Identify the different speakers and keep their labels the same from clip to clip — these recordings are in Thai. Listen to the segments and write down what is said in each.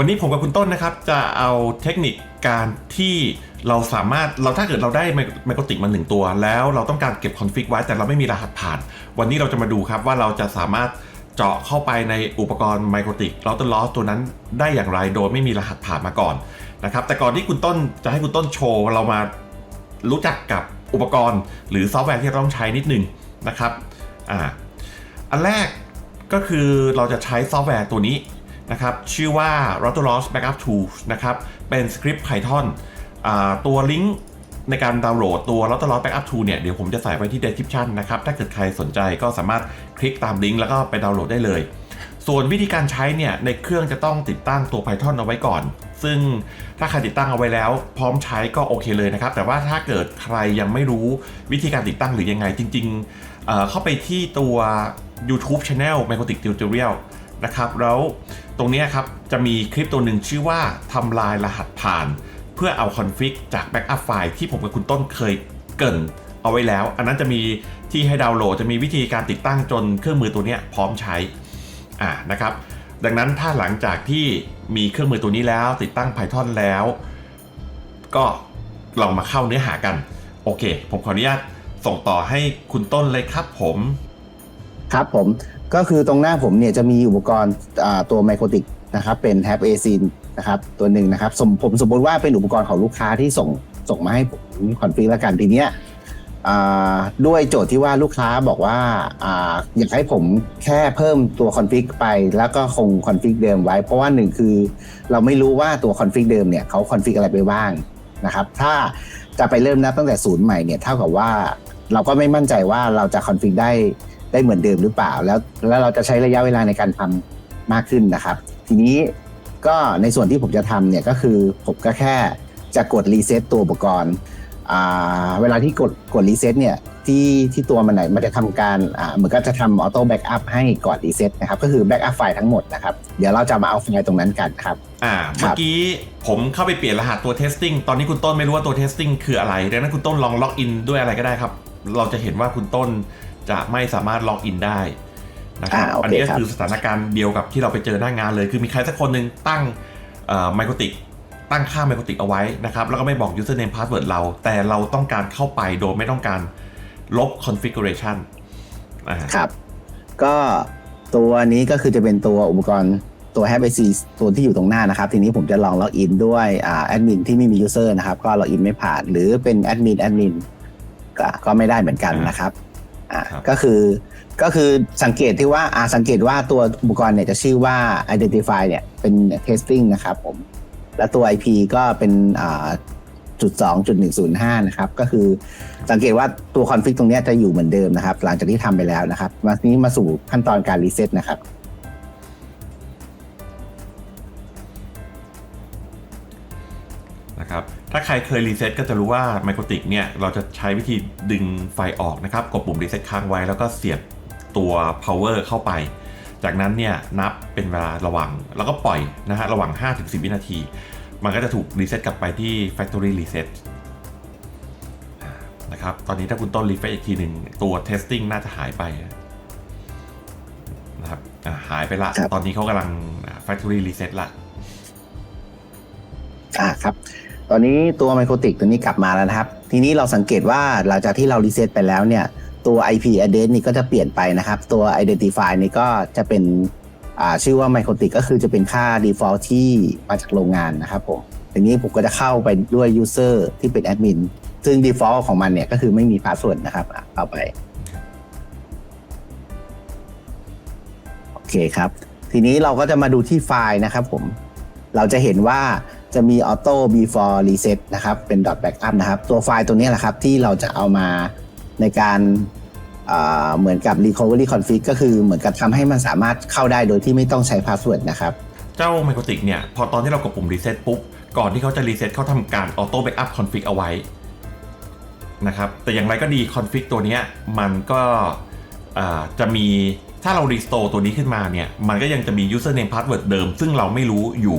Speaker 1: วันนี้ผมกับคุณต้นนะครับ จะเอาเทคนิคการที่เราสามารถเราถ้าเกิดเราได้ไมโครติกมาหนึ่งตัว แล้วเราต้องการเก็บคอนฟิกไว้แต่เราไม่มีรหัสผ่าน วันนี้เราจะมาดูครับว่าเราจะสามารถเจาะเข้าไปในอุปกรณ์ไมโครติกเราตัวลอสตัวนั้นได้อย่างไรโดยไม่มีรหัสผ่านมาก่อนนะครับแต่ก่อนที่คุณต้นจะให้คุณต้นโชว์เรามารู้จักกับอุปกรณ์ หรือซอฟต์แวร์ที่เราต้องใช้นิดนึงนะครับอ่าอันแรกก็คือเราจะใช้ซอฟต์แวร์ตัวนี้ นะครับชื่อว่า r o t o l o s Backup Tools นะครับเป็นสคริปต์ Python อ่าตัวลิงก์ในการดาวน์โหลดตัว r o t o l o s Backup Tool เนี่ยเดี๋ยวผมจะใส่ไว้ที่ description นะครับถ้าเกิดใครสนใจก็สามารถคลิกตามลิงก์แล้วก็ไปดาวน์โหลดได้เลย ส่วนวิธีการใช้เนี่ยในเครื่องจะต้องติดตั้งตัว Python เอาไว้ก่อน ซึ่งถ้าใครติดตั้งเอาไว้แล้ว พร้อมใช้ก็โอเคเลยนะครับแต่ว่าถ้าเกิดใครยังไม่รู้วิธีการติดตั้งหรือยังไงจริง ๆ เข้าไปที่ตัว YouTube Channel m y c o t i c Tutorial นะครับแล้วตรงนี้ครับจะมีคลิปตัวหนึ่งชื่อว่าทำลายรหัสผ่าน เพื่อเอาคอนฟิกจากแบ็กอัพไฟล์ที่ผมกับคุณต้นเคยเกินเอาไว้แล้ว อันนั้นจะมีที่ให้ดาวน์โหลดจะมีวิธีการติดตั้งจนเครื่องมือตัวนี้พร้อมใช้อ่านะครับ ดังนั้นถ้าหลังจากที่มีเครื่องมือตัวนี้แล้ว ติดตั้ง Python แล้ว ก็ลองมาเข้าเนื้อหากัน โอเค ผมขออนุญาตส่งต่อให้คุณต้นเลยครับผม
Speaker 2: ครับผม ก็คือตรงหน้าผมเนี่ยจะมีอุปกรณ์ตัวไมโครติกนะครับเป็นแท็บเอซินนะครับตัวหนึ่งนะครับสมผมสมมติว่าเป็นอุปกรณ์ของลูกค้าที่ส่งส่งมาให้ผมคอนฟิกแล้วกันทีเนี้ยด้วยโจทย์ที่ว่าลูกค้าบอกว่าอ่าอยากให้ผมแค่เพิ่มตัวคอนฟิกไป แล้วก็คงคอนฟิกเดิมไว้ เพราะว่าหนึ่งคือ เราไม่รู้ว่าตัวคอนฟิกเดิมเนี่ยเขาคอนฟิกอะไรไปบ้างนะครับถ้าจะไปเริ่มนับตั้งแต่ศูนย์ใหม่เนี่ยเท่ากับว่าเราก็ไม่มั่นใจว่าเราจะคอนฟิกได้ ได้เหมือนเดิมหรือเปล่า แล้วแล้วเราจะใช้ระยะเวลาในการทำมากขึ้นนะครับ ทีนี้ก็ในส่วนที่ผมจะทำเนี่ยก็คือผมก็แค่จะกดรีเซ็ตตัวอุปกรณ์อ่าเวลาที่กดกดรีเซ็ตเนี่ยที่ที่ตัวมันไหนมันจะทำการอ่าเหมือนก็จะทำออโต้แบ็กอัพให้ก่อนรีเซ็ตนะครับก็คือแบ็กอัพไฟล์ทั้งหมดนะครับ เดี๋ยวเราจะมาเอาไฟล์ตรงนั้นกันครับ
Speaker 1: อ่า
Speaker 2: ครั
Speaker 1: เมื่อบกี้ผมเข้าไปเปลี่ยนรหัสตัว testing ตอนนี้คุณต้นไม่รู้ว่าตัว testing คืออะไรดังนั้นคุณต้นลองล็อกอินด้วยอะไรก็ได้ครับ เราจะเห็นว่าคุณต้น จะไม่สามารถล็อกอินได้นะครับ
Speaker 2: อ่าโอเค
Speaker 1: อันนี้ก็
Speaker 2: ครับ
Speaker 1: คือสถานการณ์เดียวกับที่เราไปเจอหน้างานเลย คือมีใครสักคนหนึ่งตั้งไมโครติกตั้งค่าไมโครติกเอาไว้นะครับ แล้วก็ไม่บอก username password เรา แต่เราต้องการเข้าไปโดยไม่ต้องการลบ configuration อ่า
Speaker 2: ครับ ก็ตัวนี้ก็คือจะเป็นตัวอุปกรณ์ตัว h a p IC ตัวที่อยู่ตรงหน้านะครับ ทีนี้ผมจะลองล็อกอินด้วยอ่าแอดมินที่ไม่มียูเซอร์นะครับ ก็ล็อกอินไม่ผ่าน หรือเป็นแอดมินแอดมินก็ก็ไม่ได้เหมือนกันนะครับ อ่า
Speaker 1: ครับ
Speaker 2: ก็คือก็คือสังเกตที่ว่าอ่าสังเกตว่าตัวอุปกรณ์เนี่ยจะชื่อว่า identify เนี่ยเป็น testing นะครับผม และตัว IP ก็เป็นอ่าจุดสองจุดหนึ่งศูนย์ห้านะครับก็คือสังเกตว่าตัวคอนฟิกตรงเนี้ยจะอยู่เหมือนเดิมนะครับ หลังจากที่ทำไปแล้วนะครับมานี้มาสู่ขั้นตอนการรีเซ็ตนะครับ
Speaker 1: นะครับถ้าใครเคยรีเซ็ตก็จะรู้ว่าไมโครติกเนี่ยเราจะใช้วิธีดึงไฟออกนะครับกดปุ่มรีเซ็ตค้างไว้แล้วก็เสียบตัว power เข้าไป จากนั้นเนี่ยนับเป็นเวลาระหว่างแล้วก็ปล่อยนะฮะระหว่าง 5-10 วินาที มันก็จะถูกรีเซ็ตกลับไปที่ factory reset นะครับตอนนี้ถ้าคุณต้นรีเฟซอีกทีหนึ่งตัว testing น่าจะหายไปนะครับอ่าหายไปละ
Speaker 2: ครับ
Speaker 1: ตอนนี้เขากำลังอ่า factory reset ละ
Speaker 2: อ่าครับ ตอนนี้ตัวไมโครติกตัวนี้กลับมาแล้วนะครับ ทีนี้เราสังเกตว่าหลังจากที่เรารีเซ็ตไปแล้วเนี่ย ตัว IP address นี่ก็จะเปลี่ยนไปนะครับ ตัว identify นี่ก็จะเป็นชื่อว่าไมโครติกก็คือจะเป็นค่า default ที่มาจากโรงงานนะครับผมทีนี้ผมก็จะเข้าไปด้วย user ที่เป็น admin ซึ่ง default ของมันเนี่ยก็คือไม่มี password นะครับเข้าไปโอเคครับ ทีนี้เราก็จะมาดูที่ไฟล์นะครับผมเราจะเห็นว่า จะมี auto before reset นะครับ เป็น dot backup นะครับ ตัวไฟล์ตัวนี้แหละครับ ที่เราจะเอามาในการเอ่อเหมือนกับ recovery config ก็คือเหมือนกับทำให้มันสามารถเข้าได้โดยที่ไม่ต้องใช้ password นะครับ
Speaker 1: เจ้าไมโครติกเนี่ย พอตอนที่เรากดปุ่มรีเซ็ตปุ๊บ ก่อนที่เขาจะรีเซ็ตเขาทำการออโต้แบ็กอัพคอนฟิกเอาไว้นะครับ แต่อย่างไรก็ดีคอนฟิกตัวนี้มันก็ จะมีถ้าเรารีสโตร์ตัวนี้ขึ้นมาเนี่ย มันก็ยังจะมี username password เดิม ซึ่งเราไม่รู้อยู่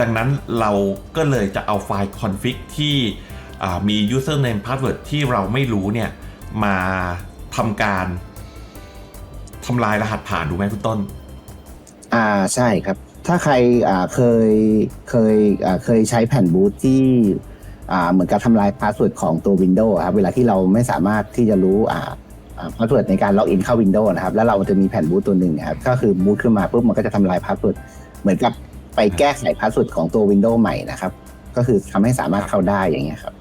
Speaker 1: ดังนั้นเราก็เลยจะเอาไฟล์คอนฟิกที่มี username password ที่เราไม่รู้เนี่ย มาทำการทำลายรหัสผ่านถูกไหมคุณต้น
Speaker 2: อ่าใช่ครับ ถ้าใครอ่าเคยเคยอ่าเคยใช้แผ่นบูตที่อ่าเหมือนกับทำลายพาสเวิร์ดของตัว Windows ครับ เวลาที่เราไม่สามารถที่จะรู้อ่า พาสเวิร์ดในการล็อกอินเข้า Windows นะครับ แล้วเราจะมีแผ่นบูตตัวหนึ่งครับ ก็คือบูตขึ้นมาปุ๊บมันก็จะทำลายพาสเวิร์ดเหมือนกับไปแก้ไขพาสเวิร์ดของตัว Windows ใหม่นะครับ ก็คือทำให้สามารถเข้าได้อย่างเงี้ยครับ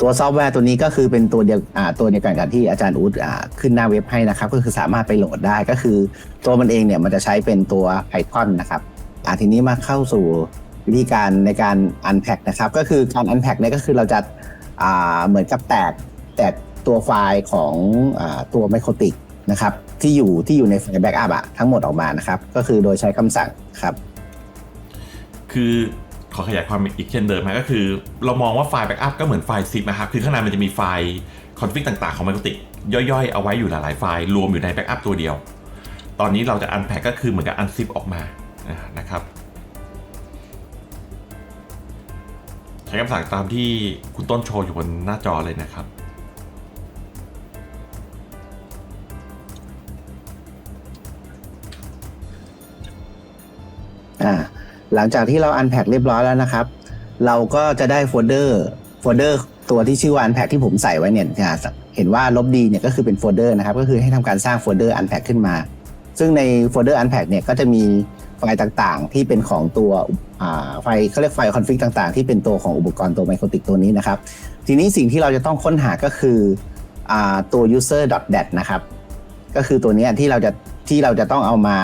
Speaker 2: ตัวซอฟต์แวร์ตัวนี้ก็คือเป็นตัวเดียวตัวเดียวกันกับที่อาจารย์อูดขึ้นหน้าเว็บให้นะครับ ก็คือสามารถไปโหลดได้ก็คือ ตัวมันเองเนี่ยมันจะใช้เป็นตัว Python นะครับอ่าทีนี้มาเข้าสู่วิธีการในการ unpack นะครับ ก็คือการ unpack เนี่ยก็คือเราจะเหมือนกับแตกแตก ตัวไฟล์ของอตัวไมโครติกนะครับที่อยู่ที่อยู่ในไฟล์ backup อะทั้งหมดออกมานะครับ ก็คือโดยใช้คำสั่งครับ
Speaker 1: คือขอขยายความอีกเช่นเดิมนะก็คือ เรามองว่าไฟล์แบ็กอัพก็เหมือนไฟล์ซิปนะครับ คือข้างในมันจะมีไฟล์คอนฟิกต่างๆของ Microtik ย่อยๆ เอาไว้อยู่หลายๆไฟล์รวมอยู่ในแบ็กอัพตัวเดียว ตอนนี้เราจะอันแพ็กก็คือเหมือนกับอันซิปออกมานะครับใช้คำสั่งตามที่คุณต้นโชว์อยู่บนหน้าจอเลยนะครับ
Speaker 2: อ่าหลังจากที่เรา unpack เรียบร้อยแล้วนะครับ เราก็จะได้โฟลเดอร์โฟลเดอร์ตัวที่ชื่อว่า unpack ที่ผมใส่ไว้เนี่ยเห็นว่าลบดีเนี่ยก็คือเป็นโฟลเดอร์นะครับ ก็คือให้ทำการสร้างโฟลเดอร์ unpack ขึ้นมา ซึ่งในโฟลเดอร์ unpack เนี่ยก็จะมีไฟล์ต่างๆ ที่เป็นของตัวไฟล์เขาเรียกไฟล์คอนฟิกต่างๆ ที่เป็นตัวของอุปกรณ์ตัวไมโครติกตัวนี้นะครับ ทีนี้สิ่งที่เราจะต้องค้นหาก็คืออตัว user.dat นะครับ ก็คือตัวนี้ที่เราจะ ที่เราจะต้องเอามา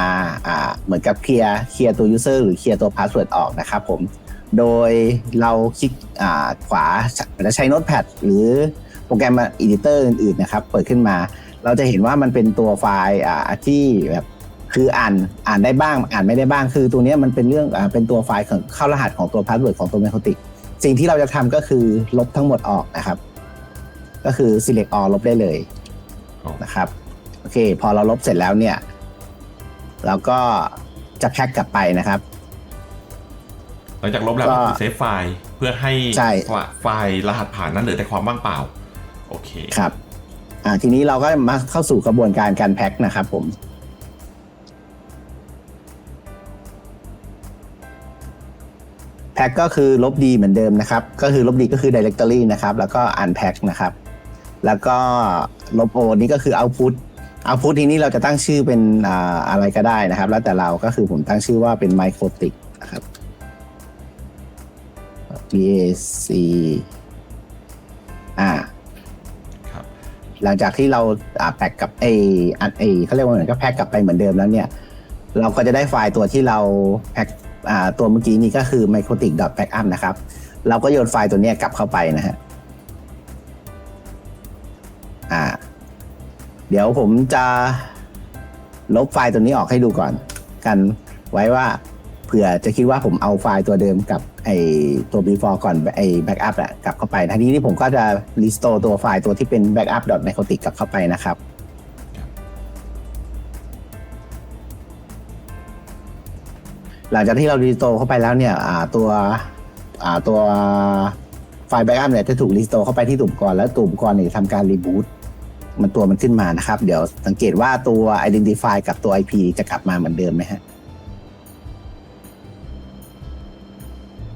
Speaker 2: เหมือนกับเคลียร์เคลียร์ตัว user หรือเคลียร์ตัว password ออกนะครับผมโดยเราคลิกอ่าขวาจะใช้ Notepad หรือโปรแกรม editor อื่นๆนะครับเปิดขึ้นมา เราจะเห็นว่ามันเป็นตัวไฟล์ที่แบบคืออ่านอ่านได้บ้างอ่านไม่ได้บ้างคือตัวนี้มันเป็นเรื่องอเป็นตัวไฟล์ของเข้ารหัสของตัว password ของตัว m e c o t i c สิ่งที่เราจะทำก็คือลบทั้งหมดออกนะครับ ก็คือ select all ลบได้เลยนะครับโอเค พอเราลบเสร็จแล้วเนี่ย เราก็จะแพ็กกลับไปนะครับ
Speaker 1: หลังจากลบแล้ว
Speaker 2: ก็
Speaker 1: ก็คือเซฟไฟล์เพื่อให้
Speaker 2: ใช่
Speaker 1: ไฟล์รหัสผ่านนั้นเหลือแต่ความว่างเปล่า โอเค
Speaker 2: ครับอ่าทีนี้เราก็มาเข้าสู่กระบวนการการแพ็กนะครับผม แพ็กก็คือลบดีเหมือนเดิมนะครับ ก็คือลบดีก็คือ directory นะครับ แล้วก็ unpack นะครับ แล้วก็ลบโอนี่ก็คือ output output ทีนี้เราจะตั้งชื่อเป็นอ่าอะไรก็ได้นะครับ แล้วแต่เราก็คือผมตั้งชื่อว่าเป็น microtic นะครับ b a c อ่า
Speaker 1: ครับ
Speaker 2: หลังจากที่เราอ่าแพ็กกับไออันไอเขาเรียกว่าเหมือนกับแพ็กกลับไปเหมือนเดิมแล้วเนี่ย เราก็จะได้ไฟล์ตัวที่เราแพ็กอ่าตัวเมื่อกี้นี้ก็คือ microtic.backup นะครับ เราก็โยนไฟล์ตัวเนี้ยกลับเข้าไปนะฮะ เดี๋ยวผมจะลบไฟล์ตัวนี้ออกให้ดูก่อน กันไว้ว่าเผื่อจะคิดว่าผมเอาไฟล์ตัวเดิมกับไอตัว before ก่อนไอ backup อะกลับเข้าไปนะทีนี้ผมก็จะ restore ตัวไฟล์ตัวที่เป็น backup.microtic กลับเข้าไปนะครับ หลังจากที่เรา restore เข้าไปแล้วเนี่ยอ่าตัวอ่าตัวไฟล์ backup เนี่ยจะถูก restore เข้าไปที่ตุ่มกรแล้วตุ่มกรเนี่ยจะทำการ reboot มันตัวมันขึ้นมานะครับ เดี๋ยวสังเกตว่าตัว identify กับตัว IP จะกลับมาเหมือนเดิมไหมฮะ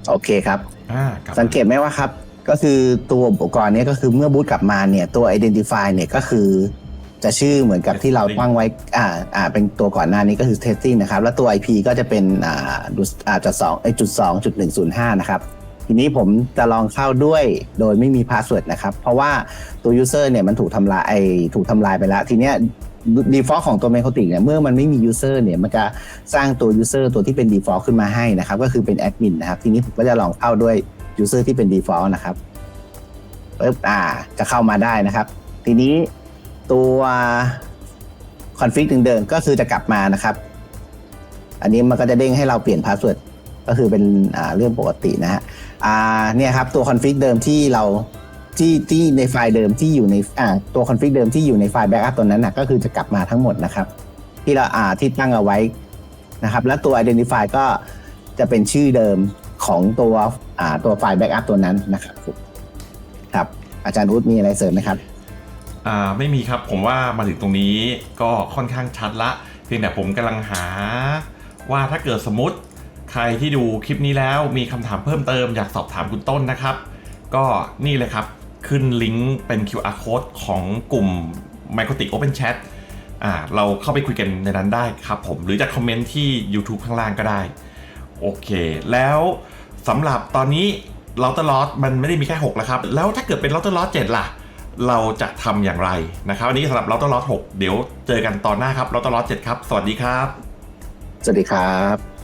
Speaker 2: โอเคครับ
Speaker 1: อ่ากลับมา
Speaker 2: สังเกตไหมว่าครับ ก็คือตัวอุปกรณ์เนี้ก็คือเมื่อบูตกลับมาเนี่ยตัว identify เนี่ยก็คือ จะชื่อเหมือนกับที่เราตั้งไว้ อ่า อ่า เป็นตัวก่อนหน้านี้ก็คือ testing นะครับ แล้วตัว IP ก็จะเป็น อ่าดูอ่าจุดสองไอจุดสองจุดหนึ่งศูนย์ห้านะครับ ทีนี้ผมจะลองเข้าด้วยโดยไม่มีพาสเวิร์ดนะครับ เพราะว่าตัว user เนี่ยมันถูกทำลายไอถูกทำลายไปแล้ว ทีเนี้ย default ของตัว m e c o t i c เนี่ยเมื่อมันไม่มี user เนี่ยมันจะสร้างตัว user ตัวที่เป็น default ขึ้นมาให้นะครับก็คือเป็น admin นะครับ ทีนี้ผมก็จะลองเข้าด้วย user ที่เป็น default นะครับปึ๊บอ่าจะเข้ามาได้นะครับ ทีนี้ตัว config เดิมๆก็คือจะกลับมานะครับ อันนี้มันก็จะเด้งให้เราเปลี่ยนพาสเวิร์ด ก็คือเป็นเรื่องปกตินะฮะอ่าเนี่ยครับตัว config เดิมที่เราที่ที่ในไฟล์เดิมที่อยู่ในอ่าตัว config เดิมที่อยู่ในไฟล์ backup ตัวนั้นนะก็คือจะกลับมาทั้งหมดนะครับ ที่เราอ่าที่ตั้งเอาไว้นะครับ แล้วตัว identify ก็จะเป็นชื่อเดิมของตัวอ่าตัวไฟล์ backup ตัวนั้นนะครับครับอาจารย์รุธมีอะไรเสริมไหมครับ
Speaker 1: อ่าไม่มีครับผมว่ามาถึงตรงนี้ก็ค่อนข้างชัดละเพียงแต่ผมกำลังหาว่าถ้าเกิดสมมติ ใครที่ดูคลิปนี้แล้วมีคำถามเพิ่มเติมอยากสอบถามคุณต้นนะครับ ก็นี่เลยครับ ขึ้นลิงก์เป็น QR code ของกลุ่ม m i c r o t i c Open Chat อ่าเราเข้าไปคุยกันในนั้นได้ครับผม หรือจะคอมเมนต์ที่ YouTube ข้างล่างก็ได้ โอเค แล้วสำหรับตอนนี้เราตลอดมันไม่ได้มีแค่6แล้วครับ แล้วถ้าเกิดเป็นเราตลอดล่ะ เราจะทำอย่างไรนะครับอันนี้สำหรับเราตลอด6เดี๋ยวเจอกันตอนหน้าครับเราตลอดครับ สวัสดีครับ
Speaker 2: สวัสดีครับ